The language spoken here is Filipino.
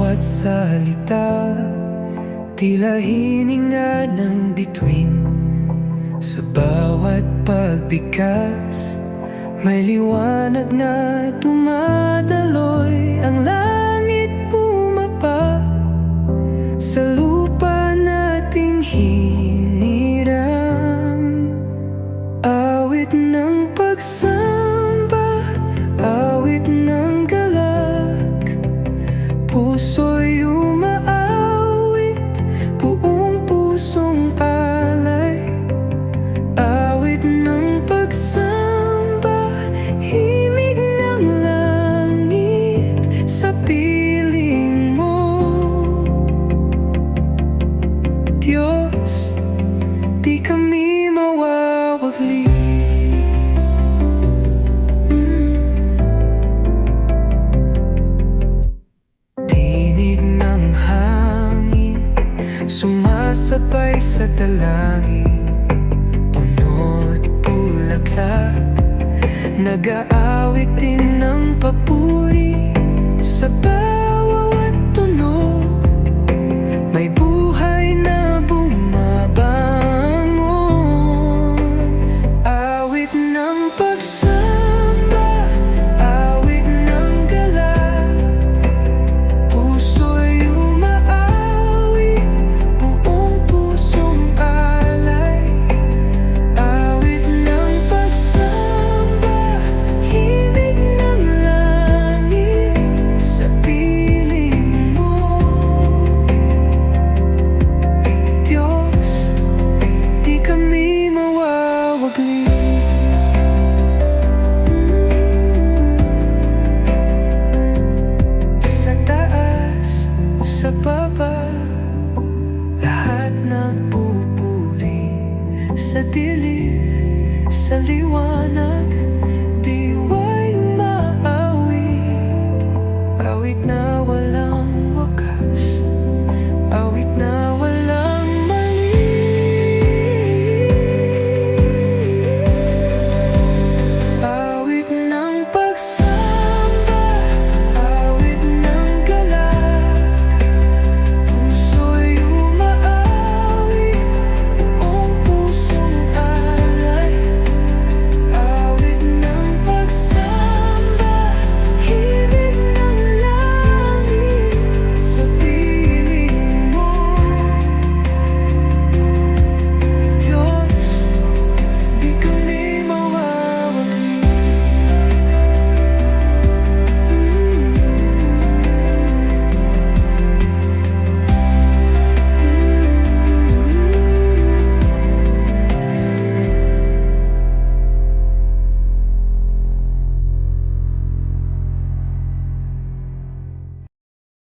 bawat salita Tila hininga ng bituin. Sa bawat pagbigkas May liwanag na tumadaloy Ang langit bumaba Sa lupa nating hinirang. Awit ng pagsamba Puso'y umaawit Buong pusong alay. Awit ng pagsamba Himig ng langit Sa piling mo. Diyos, di kami mawawaglit Sumasabay sa dalangin. Puno't bulaklak Nag-aawit din ng papuri. Sa bawat Sa dilim, sa liwanag